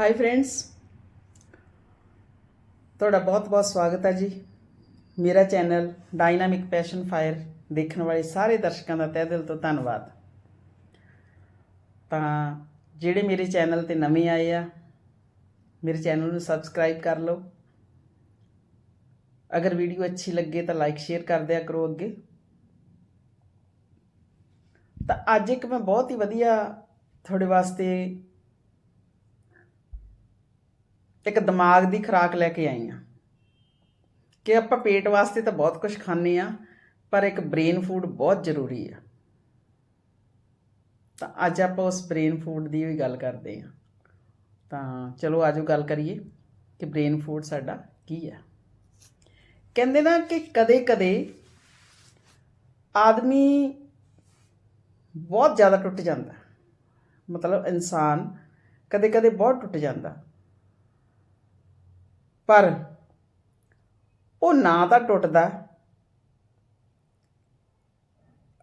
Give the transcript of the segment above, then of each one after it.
High friends ਤੁਹਾਡਾ ਬਹੁਤ-ਬਹੁਤ ਸਵਾਗਤ ਹੈ ਜੀ। ਮੇਰਾ ਚੈਨਲ ਡਾਇਨਾਮਿਕ ਪੈਸ਼ਨ ਫਾਇਰ ਦੇਖਣ ਵਾਲੇ ਸਾਰੇ ਦਰਸ਼ਕਾਂ ਦਾ ਤਹਿ ਦਿਲ ਤੋਂ ਧੰਨਵਾਦ। ਤਾਂ ਜਿਹੜੇ ਮੇਰੇ ਚੈਨਲ ਤੇ ਨਵੇਂ ਆਏ ਆ, ਮੇਰੇ ਚੈਨਲ ਨੂੰ ਸਬਸਕ੍ਰਾਈਬ ਕਰ ਲਓ। ਅਗਰ ਵੀਡੀਓ ਅੱਛੀ ਲੱਗੇ ਤਾਂ ਲਾਈਕ ਸ਼ੇਅਰ ਕਰ ਦਿਆ ਕਰੋ ਅੱਗੇ। ਤਾਂ ਅੱਜ ਇੱਕ ਮੈਂ ਬਹੁਤ ਹੀ ਵਧੀਆ ਤੁਹਾਡੇ ਵਾਸਤੇ ਇੱਕ ਦਿਮਾਗ ਦੀ ਖੁਰਾਕ ਲੈ ਕੇ ਆਈ ਆ। ਕਿ ਆਪਾਂ ਪੇਟ ਵਾਸਤੇ ਤਾਂ ਬਹੁਤ ਕੁਝ ਖਾਂਦੇ ਆ, ਪਰ ਇੱਕ ਬ੍ਰੇਨ ਫੂਡ ਬਹੁਤ ਜ਼ਰੂਰੀ ਆ। ਤਾਂ ਅੱਜ ਆਪਾਂ ਉਸ ਬ੍ਰੇਨ ਫੂਡ ਦੀ ਵੀ ਗੱਲ ਕਰਦੇ ਆ। ਤਾਂ ਚਲੋ ਆਜੋ ਗੱਲ ਕਰੀਏ ਕਿ ਬ੍ਰੇਨ ਫੂਡ ਸਾਡਾ ਕੀ ਆ। ਕਹਿੰਦੇ ਨਾ ਕਿ ਕਦੇ-ਕਦੇ ਆਦਮੀ ਬਹੁਤ ਜ਼ਿਆਦਾ ਟੁੱਟ ਜਾਂਦਾ। ਮਤਲਬ ਇਨਸਾਨ ਕਦੇ-ਕਦੇ ਬਹੁਤ ਟੁੱਟ ਜਾਂਦਾ। ਪਰ ਉਹ ਨਾ ਤਾਂ ਟੁੱਟਦਾ,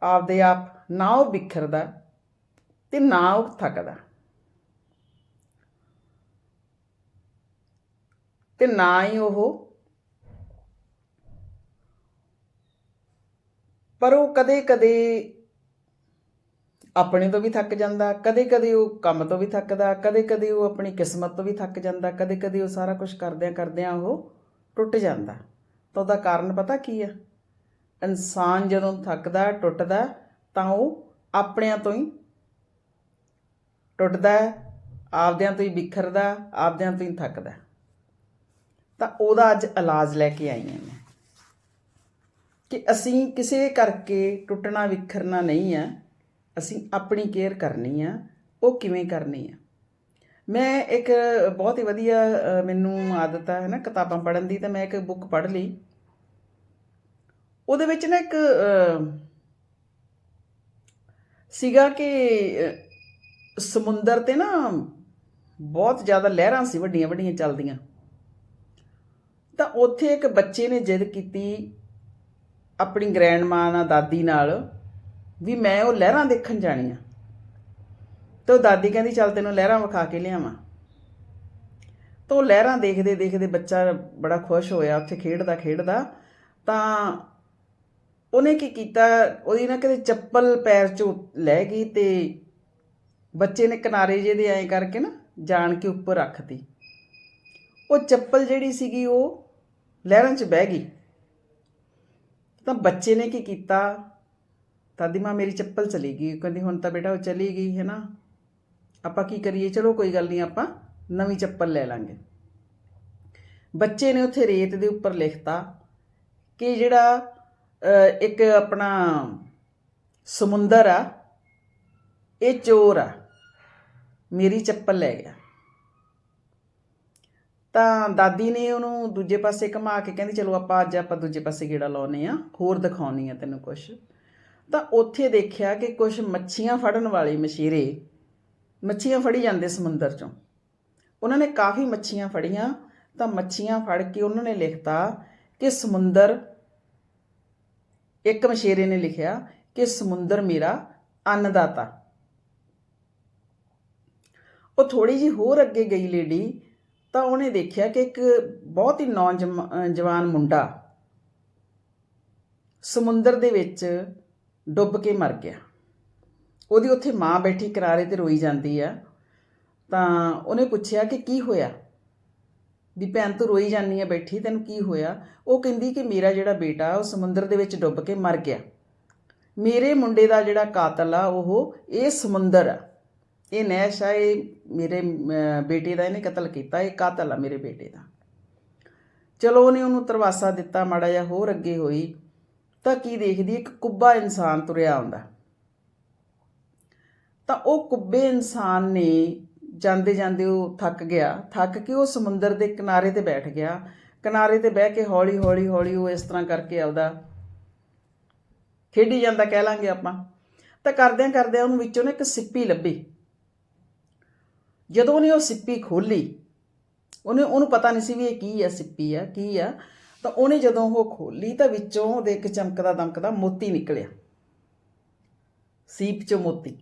ਆਪਦੇ ਆਪ ਨਾ ਉਹ ਵਿਖਰਦਾ ਤੇ ਨਾ ਉਹ ਥੱਕਦਾ। ਤੇ ਨਾ ਹੀ ਉਹ ਪਰ ਉਹ ਕਦੇ-ਕਦੇ ਆਪਣੇ ਤੋਂ ਵੀ ਥੱਕ ਜਾਂਦਾ ਕਦੇ-ਕਦੇ ਉਹ ਕੰਮ ਤੋਂ ਵੀ ਥੱਕਦਾ ਕਦੇ-ਕਦੇ ਉਹ ਆਪਣੀ ਕਿਸਮਤ ਤੋਂ ਵੀ ਥੱਕ ਜਾਂਦਾ ਕਦੇ-ਕਦੇ ਉਹ ਸਾਰਾ ਕੁਝ ਕਰਦਿਆਂ ਕਰਦਿਆਂ ਉਹ ਟੁੱਟ ਜਾਂਦਾ। ਤਾਂ ਉਹਦਾ ਕਾਰਨ ਪਤਾ ਕੀ ਆ? ਇਨਸਾਨ ਜਦੋਂ ਥੱਕਦਾ, ਟੁੱਟਦਾ, ਤਾਂ ਉਹ ਆਪਣਿਆਂ ਤੋਂ ਹੀ ਟੁੱਟਦਾ, ਆਪਦਿਆਂ ਤੋਂ ਹੀ ਵਿਖਰਦਾ ਆਪਦਿਆਂ ਤੋਂ ਹੀ ਥੱਕਦਾ। ਤਾਂ ਉਹਦਾ ਅੱਜ ਇਲਾਜ ਲੈ ਕੇ ਆਈ ਹਾਂ ਮੈਂ। ਕਿ ਅਸੀਂ ਕਿਸੇ ਕਰਕੇ ਟੁੱਟਣਾ, ਵਿਖਰਨਾ ਨਹੀਂ ਹੈ ਅਸੀਂ ਆਪਣੀ ਕੇਅਰ ਕਰਨੀ ਆ, ਉਹ ਕਿਵੇਂ ਕਰਨੀ ਆ? ਮੈਂ ਇੱਕ ਬਹੁਤ ਹੀ ਵਧੀਆ ਮੈਨੂੰ ਆਦਤ ਆ ਹੈ ਨਾ ਕਿਤਾਬਾਂ ਪੜ੍ਹਨ ਦੀ, ਤਾਂ ਮੈਂ ਇੱਕ ਬੁੱਕ ਪੜ੍ਹ ਲਈ। ਉਹਦੇ ਵਿੱਚ ਨਾ ਇੱਕ ਸੀਗਾ ਕਿ ਸਮੁੰਦਰ ਤੇ ਨਾ ਬਹੁਤ ਜ਼ਿਆਦਾ ਲਹਿਰਾਂ ਸੀ, ਵੱਡੀਆਂ ਵੱਡੀਆਂ ਚੱਲਦੀਆਂ। ਤਾਂ ਉੱਥੇ ਇੱਕ ਬੱਚੇ ਨੇ ਜਿੱਦ ਕੀਤੀ, ਆਪਣੀ ਗ੍ਰੈਂਡ ਮਾਂ ਨਾਲ, ਦਾਦੀ ਨਾਲ ਵੀ ਮੈਂ ਉਹ ਲਹਿਰਾਂ ਦੇਖਣ ਜਾਣੀਆਂ ਤੇ ਉਹ ਦਾਦੀ ਕਹਿੰਦੀ, ਚੱਲ ਤੈਨੂੰ ਲਹਿਰਾਂ ਵਿਖਾ ਕੇ ਲਿਆਵਾਂ। ਤਾਂ ਉਹ ਲਹਿਰਾਂ ਦੇਖਦੇ ਦੇਖਦੇ ਬੱਚਾ ਬੜਾ ਖੁਸ਼ ਹੋਇਆ, ਉੱਥੇ ਖੇਡਦਾ ਖੇਡਦਾ। ਤਾਂ ਉਹਨੇ ਕੀ ਕੀਤਾ? ਉਹਦੀ ਨਾ ਕਿਤੇ ਚੱਪਲ ਪੈਰ ਚੋਂ ਲੈ ਗਈ ਤੇ ਬੱਚੇ ਨੇ ਕਿਨਾਰੇ ਜਿਹੇ ਦੇ ਐਂ ਕਰਕੇ ਨਾ ਜਾਣ ਕੇ ਉੱਪਰ ਰੱਖਤੀ। ਉਹ ਚੱਪਲ ਜਿਹੜੀ ਸੀਗੀ ਉਹ ਲਹਿਰਾਂ 'ਚ ਬਹਿ ਗਈ। ਤਾਂ ਬੱਚੇ ਨੇ ਕੀ ਕੀਤਾ? ਦਾਦੀ ਮਾਂ ਮੇਰੀ ਚੱਪਲ ਚਲੀ ਗਈ। ਕਹਿੰਦੀ, ਹੁਣ ਤਾਂ ਬੇਟਾ ਉਹ ਚਲੀ ਗਈ, ਹੈ ਨਾ? ਆਪਾਂ ਕੀ ਕਰੀਏ? ਚਲੋ ਕੋਈ ਗੱਲ ਨਹੀਂ, ਆਪਾਂ ਨਵੀਂ ਚੱਪਲ ਲੈ ਲਾਂਗੇ। ਬੱਚੇ ਨੇ ਉੱਥੇ ਰੇਤ ਦੇ ਉੱਪਰ ਲਿਖਤਾ ਕਿ ਜਿਹੜਾ ਇੱਕ ਆਪਣਾ ਸਮੁੰਦਰ ਆ, ਇਹ ਚੋਰ ਆ। ਮੇਰੀ ਚੱਪਲ ਲੈ ਗਿਆ। ਤਾਂ ਦਾਦੀ ਨੇ ਉਹਨੂੰ ਦੂਜੇ ਪਾਸੇ ਘੁਮਾ ਕੇ ਕਹਿੰਦੀ, ਚਲੋ ਆਪਾਂ ਅੱਜ ਆਪਾਂ ਦੂਜੇ ਪਾਸੇ ਗੇੜਾ ਲਾਉਨੇ ਆ ਹੋਰ ਦਿਖਾਉਣੀ ਆ ਤੈਨੂੰ ਕੁਝ ਤਾਂ ਉੱਥੇ ਦੇਖਿਆ ਕਿ ਕੁਝ ਮੱਛੀਆਂ ਫੜਨ ਵਾਲੇ ਮਛੀਰੇ, ਮੱਛੀਆਂ ਫੜੀ ਜਾਂਦੇ ਸਮੁੰਦਰ ਚੋਂ। ਉਹਨਾਂ ਨੇ ਕਾਫੀ ਮੱਛੀਆਂ ਫੜੀਆਂ, ਤਾਂ ਮੱਛੀਆਂ ਫੜ ਕੇ ਉਹਨਾਂ ਨੇ ਲਿਖਤਾ ਕਿ ਸਮੁੰਦਰ, ਇੱਕ ਮਛੇਰੇ ਨੇ ਲਿਖਿਆ ਕਿ ਸਮੁੰਦਰ ਮੇਰਾ ਅੰਨਦਾਤਾ। ਉਹ ਥੋੜੀ ਜੀ ਹੋਰ ਅੱਗੇ ਗਈ ਲੇਡੀ, ਤਾਂ ਉਹਨੇ ਦੇਖਿਆ ਕਿ ਇੱਕ ਬਹੁਤ ਹੀ ਨੌਜਵਾਨ ਮੁੰਡਾ ਸਮੁੰਦਰ ਦੇ ਵਿੱਚ ਡੁੱਬ ਕੇ ਮਰ ਗਿਆ। ਉਹਦੀ ਉੱਥੇ ਮਾਂ ਬੈਠੀ ਕਿਨਾਰੇ ਤੇ ਰੋਈ ਜਾਂਦੀ ਆ। ਤਾਂ ਉਹਨੇ ਪੁੱਛਿਆ ਕਿ ਕੀ ਹੋਇਆ? ਵੀ ਭੈਣ ਤੂੰ ਰੋਈ ਜਾਂਦੀ ਆ ਬੈਠੀ, ਤੈਨੂੰ ਕੀ ਹੋਇਆ? ਉਹ ਕਹਿੰਦੀ ਕਿ ਮੇਰਾ ਜਿਹੜਾ ਬੇਟਾ, ਉਹ ਸਮੁੰਦਰ ਦੇ ਵਿੱਚ ਡੁੱਬ ਕੇ ਮਰ ਗਿਆ। ਮੇਰੇ ਮੁੰਡੇ ਦਾ ਜਿਹੜਾ ਕਾਤਲ ਆ, ਉਹ ਇਹ ਸਮੁੰਦਰ ਆ। ਇਹ ਨੈਸ਼ ਆ, ਇਹ ਮੇਰੇ ਬੇਟੇ ਦਾ ਇਹਨੇ ਕਤਲ ਕੀਤਾ, ਇਹ ਕਾਤਲ ਆ ਮੇਰੇ ਬੇਟੇ ਦਾ। ਚਲੋ ਉਹਨੇ ਉਹਨੂੰ ਤਰਵਾਸਾ ਦਿੱਤਾ, ਮਾੜਾ ਜਿਹਾ ਹੋਰ ਅੱਗੇ ਹੋਈ। ਤਾਂ ਕੀ ਦੇਖਦੀ ਇੱਕ ਕੁੱਬਾ ਇਨਸਾਨ ਤੁਰਿਆ ਆਉਂਦਾ। ਤਾਂ ਉਹ ਕੁੱਬੇ ਇਨਸਾਨ ਨੇ ਜਾਂਦੇ ਜਾਂਦੇ ਉਹ ਥੱਕ ਗਿਆ। ਥੱਕ ਕੇ ਉਹ ਸਮੁੰਦਰ ਦੇ ਕਿਨਾਰੇ ਤੇ ਬੈਠ ਗਿਆ। ਕਿਨਾਰੇ ਤੇ ਬਹਿ ਕੇ ਹੌਲੀ ਹੌਲੀ ਹੌਲੀ ਉਹ ਇਸ ਤਰ੍ਹਾਂ ਕਰਕੇ ਆਉਦਾ ਖੇਡੀ ਜਾਂਦਾ ਕਹਿ ਲਾਂਗੇ ਆਪਾਂ। ਤਾਂ ਕਰਦਿਆਂ ਕਰਦਿਆਂ ਉਹਨੂੰ ਵਿੱਚੋਂ ਨਾ ਇੱਕ ਸਿੱਪੀ ਲੱਭੀ। ਜਦੋਂ ਉਹਨੇ ਉਹ ਸਿੱਪੀ ਖੋਲੀ ਉਹਨੇ ਉਹਨੂੰ ਪਤਾ ਨਹੀਂ ਸੀ ਵੀ ਇਹ ਕੀ ਆ ਸਿੱਪੀ ਆ ਕੀ ਆ ਤਾਂ ਉਹਨੇ ਜਦੋਂ ਉਹ ਖੋਲੀ ਤਾਂ ਵਿੱਚੋਂ ਉਹਦੇ ਇੱਕ ਚਮਕਦਾ ਦਮਕਦਾ ਮੋਤੀ ਨਿਕਲਿਆ। ਸੀਪ ਚੋਂ ਮੋਤੀ।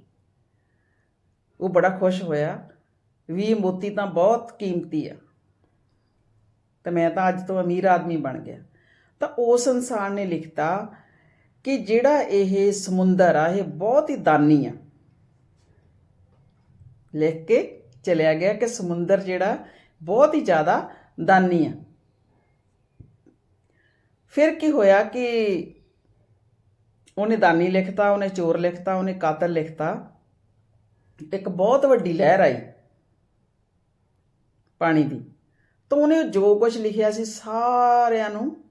ਉਹ ਬੜਾ ਖੁਸ਼ ਹੋਇਆ ਵੀ ਇਹ ਮੋਤੀ ਤਾਂ ਬਹੁਤ ਕੀਮਤੀ ਆ। ਤੇ ਮੈਂ ਤਾਂ ਅੱਜ ਤੋਂ ਅਮੀਰ ਆਦਮੀ ਬਣ ਗਿਆ। ਤਾਂ ਉਸ ਇਨਸਾਨ ਨੇ ਲਿਖਤਾ ਕਿ ਜਿਹੜਾ ਇਹ ਸਮੁੰਦਰ ਆ, ਇਹ ਬਹੁਤ ਹੀ ਦਾਨੀ ਆ। ਲਿਖ ਕੇ ਚਲਿਆ ਗਿਆ ਕਿ ਸਮੁੰਦਰ ਜਿਹੜਾ ਬਹੁਤ ਹੀ ਜ਼ਿਆਦਾ ਦਾਨੀ ਆ। ਫਿਰ ਕੀ ਹੋਇਆ ਕਿ ਉਹਨੇ ਦਾਨੀ ਲਿਖਤਾ, ਉਹਨੇ ਚੋਰ ਲਿਖਤਾ, ਉਹਨੇ ਕਾਤਲ ਲਿਖਤਾ। ਇੱਕ ਬਹੁਤ ਵੱਡੀ ਲਹਿਰ ਆਈ ਪਾਣੀ ਦੀ। ਤਾਂ ਉਹਨੇ ਜੋ ਕੁਝ ਲਿਖਿਆ ਸੀ ਸਾਰਿਆਂ ਨੂੰ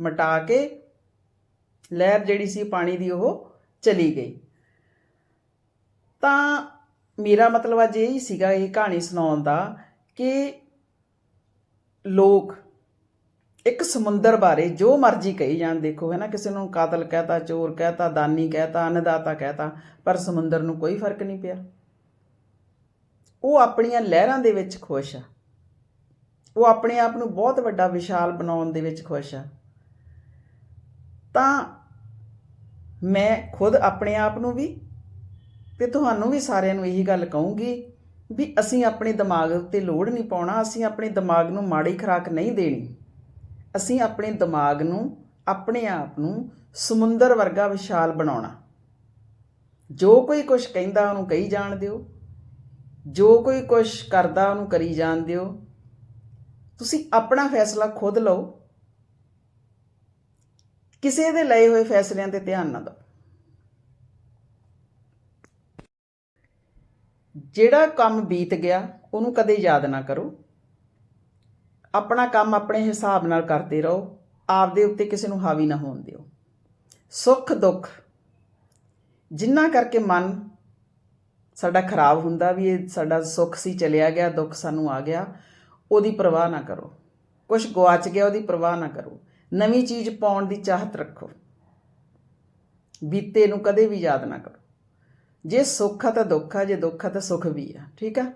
ਮਿਟਾ ਕੇ ਲਹਿਰ ਜਿਹੜੀ ਸੀ ਪਾਣੀ ਦੀ ਉਹ ਚਲੀ ਗਈ। ਤਾਂ ਮੇਰਾ ਮਤਲਬ ਅੱਜ ਇਹ ਹੀ ਸੀਗਾ, ਇਹ ਕਹਾਣੀ ਸੁਣਾਉਣ ਦਾ ਕਿ ਲੋਕ ਇੱਕ ਸਮੁੰਦਰ ਬਾਰੇ ਜੋ ਮਰਜ਼ੀ ਕਹੀ ਜਾਣ, ਦੇਖੋ, ਹੈ ਨਾ, ਕਿਸੇ ਨੂੰ ਕਾਤਲ ਕਹਤਾ, ਚੋਰ ਕਹਤਾ, ਦਾਨੀ ਕਹਤਾ, ਅਨਦਾਤਾ ਕਹਤਾ, ਪਰ ਸਮੁੰਦਰ ਨੂੰ ਕੋਈ ਫ਼ਰਕ ਨਹੀਂ ਪਿਆ। ਉਹ ਆਪਣੀਆਂ ਲਹਿਰਾਂ ਦੇ ਵਿੱਚ ਖੁਸ਼ ਆ। ਉਹ ਆਪਣੇ ਆਪ ਨੂੰ ਬਹੁਤ ਵੱਡਾ ਵਿਸ਼ਾਲ ਬਣਾਉਣ ਦੇ ਵਿੱਚ ਖੁਸ਼ ਆ। ਤਾਂ ਮੈਂ ਖੁਦ ਆਪਣੇ ਆਪ ਨੂੰ ਵੀ ਤੇ ਤੁਹਾਨੂੰ ਵੀ ਸਾਰਿਆਂ ਨੂੰ ਇਹੀ ਗੱਲ ਕਹੂੰਗੀ ਵੀ ਅਸੀਂ ਆਪਣੇ ਦਿਮਾਗ ਉੱਤੇ ਲੋਡ ਨਹੀਂ ਪਾਉਣਾ, ਅਸੀਂ ਆਪਣੇ ਦਿਮਾਗ ਨੂੰ ਮਾੜੀ ਖੁਰਾਕ ਨਹੀਂ ਦੇਣੀ। ਅਸੀਂ ਆਪਣੇ ਦਿਮਾਗ ਨੂੰ, ਆਪਣੇ ਆਪ ਨੂੰ ਸਮੁੰਦਰ ਵਰਗਾ ਵਿਸ਼ਾਲ ਬਣਾਉਣਾ। ਜੋ ਕੋਈ ਕੁਝ ਕਹਿੰਦਾ ਉਹਨੂੰ ਕਹੀ ਜਾਣ ਦਿਓ। ਜੋ ਕੋਈ ਕੁਝ ਕਰਦਾ ਉਹਨੂੰ ਕਰੀ ਜਾਣ ਦਿਓ। ਤੁਸੀਂ ਆਪਣਾ ਫੈਸਲਾ ਖੁਦ ਲਓ। ਕਿਸੇ ਦੇ ਲਏ ਹੋਏ ਫੈਸਲਿਆਂ ਤੇ ਧਿਆਨ ਨਾ ਦਿਓ। ਜਿਹੜਾ ਕੰਮ ਬੀਤ ਗਿਆ, ਉਹਨੂੰ ਕਦੇ ਯਾਦ ਨਾ ਕਰੋ। ਆਪਣਾ ਕੰਮ ਆਪਣੇ ਹਿਸਾਬ ਨਾਲ ਕਰਦੇ ਰਹੋ, ਆਪਦੇ ਉੱਤੇ ਕਿਸੇ ਨੂੰ ਹਾਵੀ ਨਾ ਹੋਣ ਦਿਓ। ਸੁੱਖ ਦੁੱਖ ਜਿੰਨਾ ਕਰਕੇ ਮਨ ਸਾਡਾ ਖਰਾਬ ਹੁੰਦਾ ਵੀ ਇਹ ਸਾਡਾ ਸੁੱਖ ਸੀ, ਚਲਿਆ ਗਿਆ, ਦੁੱਖ ਸਾਨੂੰ ਆ ਗਿਆ, ਉਹਦੀ ਪਰਵਾਹ ਨਾ ਕਰੋ। ਕੁਝ ਗਵਾਚ ਗਿਆ, ਉਹਦੀ ਪਰਵਾਹ ਨਾ ਕਰੋ। ਨਵੀਂ ਚੀਜ਼ ਪਾਉਣ ਦੀ ਚਾਹਤ ਰੱਖੋ। ਬੀਤੇ ਨੂੰ ਕਦੇ ਵੀ ਯਾਦ ਨਾ ਕਰੋ। ਜੇ ਸੁੱਖ ਆ ਤਾਂ ਦੁੱਖ ਆ, ਜੇ ਦੁੱਖ ਆ ਤਾਂ ਸੁੱਖ ਵੀ ਆ, ਠੀਕ ਆ?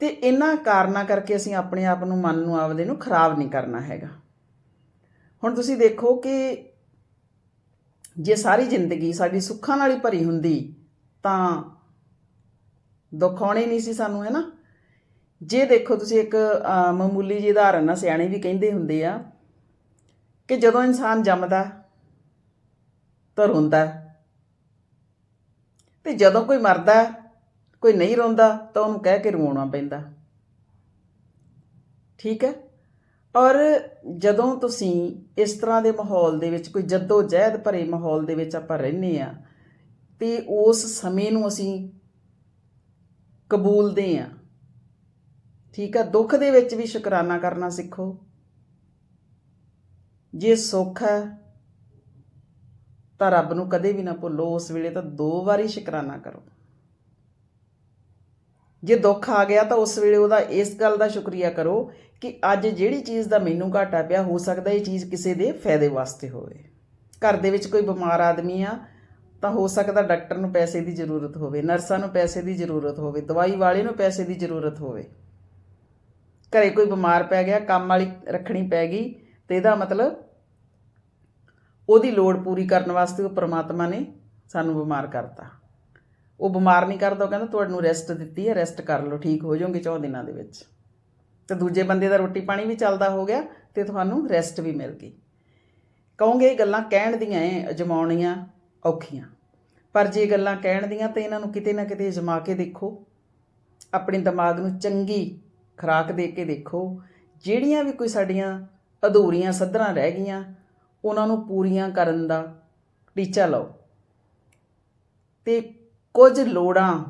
ਤੇ ਇਹਨਾਂ ਕਾਰਨਾਂ ਕਰਕੇ ਅਸੀਂ ਆਪਣੇ ਆਪ ਨੂੰ, ਮਨ ਨੂੰ ਆਪਦੇ ਨੂੰ ਖਰਾਬ ਨਹੀਂ ਕਰਨਾ ਹੈਗਾ। ਹੁਣ ਤੁਸੀਂ ਦੇਖੋ ਕਿ ਜੇ ਸਾਰੀ ਜ਼ਿੰਦਗੀ ਸਾਡੀ ਸੁੱਖਾਂ ਨਾਲ ਹੀ ਭਰੀ ਹੁੰਦੀ, ਤਾਂ ਦੁੱਖ ਆਉਣੇ ਨਹੀਂ ਸੀ ਸਾਨੂੰ ਹੈ ਨਾ ਜੇ ਦੇਖੋ ਤੁਸੀਂ ਇੱਕ ਮਾਮੂਲੀ ਜਿਹੀ ਉਦਾਹਰਨ ਨਾਲ ਸਿਆਣੇ ਵੀ ਕਹਿੰਦੇ ਹੁੰਦੇ ਆ ਕਿ ਜਦੋਂ ਇਨਸਾਨ ਜੰਮਦਾ, ਤਾਂ ਰੋਂਦਾ। ਤੇ ਜਦੋਂ ਕੋਈ ਮਰਦਾ ਕੋਈ ਨਹੀਂ ਰੋਂਦਾ ਤਾਂ ਉਹਨੂੰ ਕਹਿ ਕੇ ਰਵਾਉਣਾ ਪੈਂਦਾ। ਠੀਕ ਹੈ? ਔਰ ਜਦੋਂ ਤੁਸੀਂ ਇਸ ਤਰ੍ਹਾਂ ਦੇ ਮਾਹੌਲ ਦੇ ਵਿੱਚ, ਕੋਈ ਜੱਦੋ ਜਹਿਦ ਭਰੇ ਮਾਹੌਲ ਦੇ ਵਿੱਚ ਆਪਾਂ ਰਹਿੰਦੇ ਆ ਤੇ ਉਸ ਸਮੇਂ ਨੂੰ ਅਸੀਂ ਕਬੂਲਦੇ ਆ ਠੀਕ ਹੈ? ਦੁੱਖ ਦੇ ਵਿੱਚ ਵੀ ਸ਼ੁਕਰਾਨਾ ਕਰਨਾ ਸਿੱਖੋ। ਜੇ ਸੁੱਖ ਹੈ, ਤਾਂ ਰੱਬ ਨੂੰ ਕਦੇ ਵੀ ਨਾ ਭੁੱਲੋ। ਉਸ ਵੇਲੇ ਤਾਂ ਦੋ ਵਾਰੀ ਸ਼ੁਕਰਾਨਾ ਕਰੋ। ਜੇ ਦੁੱਖ ਆ ਗਿਆ ਤਾਂ ਉਸ ਵੇਲੇ ਉਹਦਾ ਇਸ ਗੱਲ ਦਾ ਸ਼ੁਕਰੀਆ ਕਰੋ ਕਿ ਅੱਜ ਜਿਹੜੀ ਚੀਜ਼ ਦਾ ਮੈਨੂੰ ਘਾਟਾ ਪਿਆ, ਹੋ ਸਕਦਾ ਇਹ ਚੀਜ਼ ਕਿਸੇ ਦੇ ਫਾਇਦੇ ਵਾਸਤੇ ਹੋਵੇ। ਘਰ ਦੇ ਵਿੱਚ ਕੋਈ ਬਿਮਾਰ ਆਦਮੀ ਆ ਤਾਂ ਹੋ ਸਕਦਾ ਡਾਕਟਰ ਨੂੰ ਪੈਸੇ ਦੀ ਜ਼ਰੂਰਤ ਹੋਵੇ, ਨਰਸਾਂ ਨੂੰ ਪੈਸੇ ਦੀ ਜ਼ਰੂਰਤ ਹੋਵੇ, ਦਵਾਈ ਵਾਲੇ ਨੂੰ ਪੈਸੇ ਦੀ ਜ਼ਰੂਰਤ ਹੋਵੇ। ਘਰੇ ਕੋਈ ਬਿਮਾਰ ਪੈ ਗਿਆ, ਕੰਮ ਵਾਲੀ ਰੱਖਣੀ ਪੈ ਗਈ ਤੇ ਇਹਦਾ ਮਤਲਬ ਉਹਦੀ ਲੋੜ ਪੂਰੀ ਕਰਨ ਵਾਸਤੇ ਉਹ ਪ੍ਰਮਾਤਮਾ ਨੇ ਸਾਨੂੰ ਬਿਮਾਰ ਕਰਤਾ। ਉਹ ਬਿਮਾਰ ਨਹੀਂ ਕਰਦਾ, ਉਹ ਕਹਿੰਦਾ ਤੁਹਾਨੂੰ ਰੈਸਟ ਦਿੱਤੀ ਹੈ ਰੈਸਟ ਕਰ ਲਓ, ਠੀਕ ਹੋ ਜਾਓਗੇ 4 ਦਿਨਾਂ ਦੇ ਵਿੱਚ। ਤੇ ਦੂਜੇ ਬੰਦੇ ਦਾ ਰੋਟੀ ਪਾਣੀ ਵੀ ਚੱਲਦਾ ਹੋ ਗਿਆ ਤੇ ਤੁਹਾਨੂੰ ਰੈਸਟ ਵੀ ਮਿਲ ਗਈ। ਕਹੋਗੇ ਇਹ ਗੱਲਾਂ ਕਹਿਣ ਦੀਆਂ ਐ, ਅਜਮਾਉਣੀਆਂ ਔਖੀਆਂ। ਪਰ ਜੇ ਗੱਲਾਂ ਕਹਿਣ ਦੀਆਂ ਤਾਂ ਇਹਨਾਂ ਨੂੰ ਕਿਤੇ ਨਾ ਕਿਤੇ ਅਜਮਾ ਕੇ ਦੇਖੋ। ਆਪਣੇ ਦਿਮਾਗ ਨੂੰ ਚੰਗੀ ਖੁਰਾਕ ਦੇ ਕੇ ਦੇਖੋ। ਜਿਹੜੀਆਂ ਵੀ ਕੋਈ ਸਾਡੀਆਂ ਅਧੂਰੀਆਂ ਸੱਧਰਾਂ ਰਹਿ ਗਈਆਂ, ਉਹਨਾਂ ਨੂੰ ਪੂਰੀਆਂ ਕਰਨ ਦਾ ਟੀਚਾ ਲਓ। ਤੇ ਕੁਝ ਲੋੜਾਂ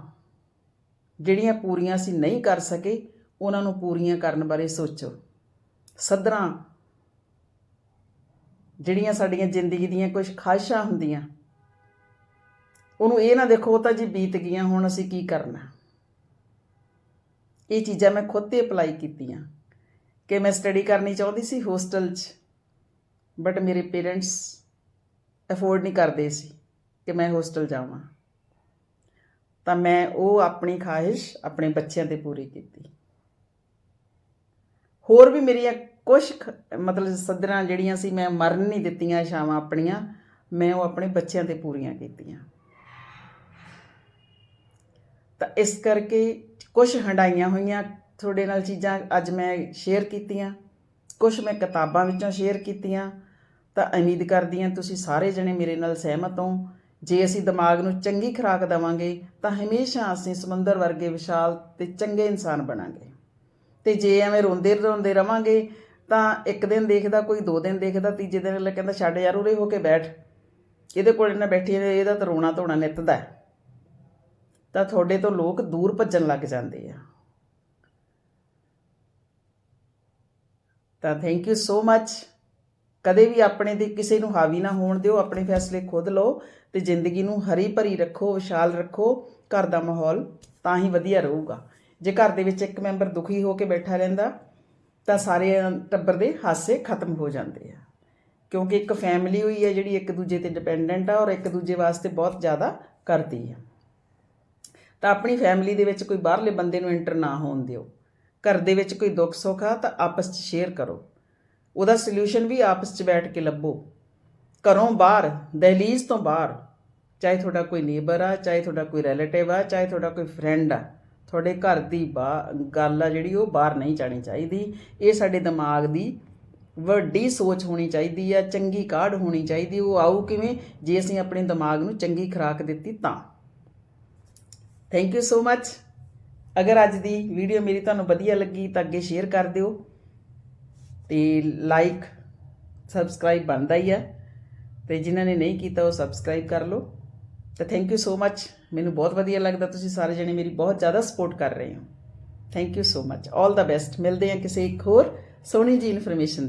ਜਿਹੜੀਆਂ ਪੂਰੀਆਂ ਅਸੀਂ ਨਹੀਂ ਕਰ ਸਕੇ, ਉਹਨਾਂ ਨੂੰ ਪੂਰੀਆਂ ਕਰਨ ਬਾਰੇ ਸੋਚੋ। ਸਦਰਾਂ ਜਿਹੜੀਆਂ ਸਾਡੀਆਂ ਜ਼ਿੰਦਗੀ ਦੀਆਂ ਕੁਝ ਖਾਹਿਸ਼ਾਂ ਹੁੰਦੀਆਂ, ਉਹਨੂੰ ਇਹ ਨਾ ਦੇਖੋ, ਉਹ ਤਾਂ ਜੀ ਬੀਤ ਗਈਆਂ, ਹੁਣ ਅਸੀਂ ਕੀ ਕਰਨਾ। ਇਹ ਚੀਜ਼ਾਂ ਮੈਂ ਖੁਦ ਤੇ ਅਪਲਾਈ ਕੀਤੀਆਂ ਕਿ ਮੈਂ ਸਟੱਡੀ ਕਰਨੀ ਚਾਹੁੰਦੀ ਸੀ ਹੋਸਟਲ 'ਚ ਬਟ ਮੇਰੇ ਪੇਰੈਂਟਸ ਅਫੋਰਡ ਨਹੀਂ ਕਰਦੇ ਸੀ ਕਿ ਮੈਂ ਹੋਸਟਲ ਜਾਵਾਂ। ਤਾਂ ਮੈਂ ਉਹ ਆਪਣੀ ਖਾਹਿਸ਼ ਆਪਣੇ ਬੱਚਿਆਂ ਤੇ ਪੂਰੀ ਕੀਤੀ। ਹੋਰ ਵੀ ਮੇਰੀਆਂ ਕੁਝ ਮਤਲਬ ਸੱਧਰਾਂ ਜਿਹੜੀਆਂ ਸੀ, ਮੈਂ ਮਰਨ ਨਹੀਂ ਦਿੱਤੀਆਂ ਇਛਾਵਾਂ ਆਪਣੀਆਂ, ਮੈਂ ਉਹ ਆਪਣੇ ਬੱਚਿਆਂ ਤੇ ਪੂਰੀਆਂ ਕੀਤੀਆਂ। ਤਾਂ ਇਸ ਕਰਕੇ ਕੁਝ ਹੰਡਾਈਆਂ ਹੋਈਆਂ ਤੁਹਾਡੇ ਨਾਲ ਚੀਜ਼ਾਂ ਅੱਜ ਮੈਂ ਸ਼ੇਅਰ ਕੀਤੀਆਂ। ਕੁਝ ਮੈਂ ਕਿਤਾਬਾਂ ਵਿੱਚੋਂ ਸ਼ੇਅਰ ਕੀਤੀਆਂ। ਤਾਂ ਉਮੀਦ ਕਰਦੀ ਹਾਂ ਤੁਸੀਂ ਸਾਰੇ ਜਣੇ ਮੇਰੇ ਨਾਲ ਸਹਿਮਤ ਹੋ ਜੇ ਅਸੀਂ ਦਿਮਾਗ ਨੂੰ ਚੰਗੀ ਖੁਰਾਕ ਦੇਵਾਂਗੇ, ਤਾਂ ਹਮੇਸ਼ਾ ਅਸੀਂ ਸਮੁੰਦਰ ਵਰਗੇ ਵਿਸ਼ਾਲ ਤੇ ਚੰਗੇ ਇਨਸਾਨ ਬਣਾਂਗੇ। ਤੇ ਜੇ ਐਵੇਂ ਰੋਂਦੇ ਰੋਂਦੇ ਰਵਾਂਗੇ, ਤਾਂ ਇੱਕ ਦਿਨ ਦੇਖਦਾ, ਕੋਈ ਦੋ ਦਿਨ ਦੇਖਦਾ, ਤੀਜੇ ਦਿਨ ਅਗਲਾ ਕਹਿੰਦਾ, ਛੱਡ ਯਾਰ, ਉਰੇ ਹੋ ਕੇ ਬੈਠ। ਇਹਦੇ ਕੋਲ ਨਾ ਬੈਠੀ ਇਹਦਾ ਤਾਂ ਰੋਣਾ ਧੋਣਾ ਨਿੱਤ ਦਾ ਤਾਂ ਤੁਹਾਡੇ ਤੋਂ ਲੋਕ ਦੂਰ ਭੱਜਣ ਲੱਗ ਜਾਂਦੇ ਆ। ਤਾਂ ਥੈਂਕ ਯੂ ਸੋ ਮੱਚ ਕਦੇ ਵੀ ਆਪਣੇ ਤੇ ਕਿਸੇ ਨੂੰ ਹਾਵੀ ਨਾ ਹੋਣ ਦਿਓ, ਆਪਣੇ ਫੈਸਲੇ ਖੁਦ ਲਓ ਤੇ ਜ਼ਿੰਦਗੀ ਨੂੰ ਹਰੀ ਭਰੀ ਰੱਖੋ, ਵਿਸ਼ਾਲ ਰੱਖੋ, ਘਰ ਦਾ ਮਾਹੌਲ ਤਾਂ ਹੀ ਵਧੀਆ ਰਹੂਗਾ। ਜੇ ਘਰ ਦੇ ਵਿੱਚ ਇੱਕ ਮੈਂਬਰ ਦੁਖੀ ਹੋ ਕੇ ਬੈਠਾ ਰਹਿੰਦਾ, ਤਾਂ ਸਾਰੇ ਟੱਬਰ ਦੇ ਹਾਸੇ ਖਤਮ ਹੋ ਜਾਂਦੇ ਆ। ਕਿਉਂਕਿ ਇੱਕ ਫੈਮਿਲੀ ਹੋਈ ਹੈ ਜਿਹੜੀ ਇੱਕ ਦੂਜੇ ਤੇ ਡਿਪੈਂਡੈਂਟ ਆ ਔਰ ਇੱਕ ਦੂਜੇ ਵਾਸਤੇ ਬਹੁਤ ਜ਼ਿਆਦਾ ਕਰਦੀ ਆ। ਤਾਂ ਆਪਣੀ ਫੈਮਿਲੀ ਦੇ ਵਿੱਚ ਕੋਈ ਬਾਹਰਲੇ ਬੰਦੇ ਨੂੰ ਐਂਟਰ ਨਾ ਹੋਣ ਦਿਓ। ਘਰ ਦੇ ਵਿੱਚ ਕੋਈ ਦੁੱਖ ਸੁੱਖ ਆ ਤਾਂ ਆਪਸ 'ਚ ਸ਼ੇਅਰ ਕਰੋ। ਉਹਦਾ ਸੋਲੂਸ਼ਨ ਵੀ ਆਪਸ 'ਚ ਬੈਠ ਕੇ ਲੱਭੋ। ਘਰੋਂ ਬਾਹਰ, ਦਹਲੀਜ਼ ਤੋਂ ਬਾਹਰ, ਚਾਹੇ ਤੁਹਾਡਾ ਕੋਈ ਨੇਬਰ ਆ, ਚਾਹੇ ਤੁਹਾਡਾ ਕੋਈ ਰਿਲੇਟਿਵ ਆ, ਚਾਹੇ ਤੁਹਾਡਾ ਕੋਈ ਫਰੈਂਡ ਆ, ਤੁਹਾਡੇ ਘਰ ਦੀ ਬਾ- ਗੱਲ ਆ ਜਿਹੜੀ ਉਹ ਬਾਹਰ ਨਹੀਂ ਜਾਣੀ ਚਾਹੀਦੀ। ਇਹ ਸਾਡੇ ਦਿਮਾਗ ਦੀ ਵੱਡੀ ਸੋਚ ਹੋਣੀ ਚਾਹੀਦੀ ਆ, ਚੰਗੀ ਕਾਢ ਹੋਣੀ ਚਾਹੀਦੀ। ਉਹ ਆਊ ਕਿਵੇਂ? ਜੇ ਅਸੀਂ ਆਪਣੇ ਦਿਮਾਗ ਨੂੰ ਚੰਗੀ ਖੁਰਾਕ ਦਿੱਤੀ ਤਾਂ। ਥੈਂਕ ਯੂ ਸੋ ਮੱਚ ਅਗਰ ਅੱਜ ਦੀ ਵੀਡੀਓ ਮੇਰੀ ਤੁਹਾਨੂੰ ਵਧੀਆ ਲੱਗੀ ਤਾਂ ਅੱਗੇ ਸ਼ੇਅਰ ਕਰ ਦਿਓ। ਤੇ ਲਾਈਕ ਸਬਸਕ੍ਰਾਈਬ ਬਣਦਾ ਹੀ ਆ ਤੇ ਜਿਨ੍ਹਾਂ ਨੇ ਨਹੀਂ ਕੀਤਾ, ਉਹ ਸਬਸਕ੍ਰਾਈਬ ਕਰ ਲਓ। ਤੇ ਥੈਂਕ ਯੂ ਸੋ ਮੱਚ ਮੈਨੂੰ ਬਹੁਤ ਵਧੀਆ ਲੱਗਦਾ ਤੁਸੀਂ ਸਾਰੇ ਜਣੇ ਮੇਰੀ ਬਹੁਤ ਜ਼ਿਆਦਾ ਸਪੋਰਟ ਕਰ ਰਹੇ ਹੋ। ਥੈਂਕ ਯੂ ਸੋ ਮੱਚ 올 ਦਾ ਬੈਸਟ ਮਿਲਦੇ ਹਾਂ ਕਿਸੇ ਇੱਕ ਹੋਰ ਸੋਹਣੀ ਜੀ ਇਨਫੋਰਮੇਸ਼ਨ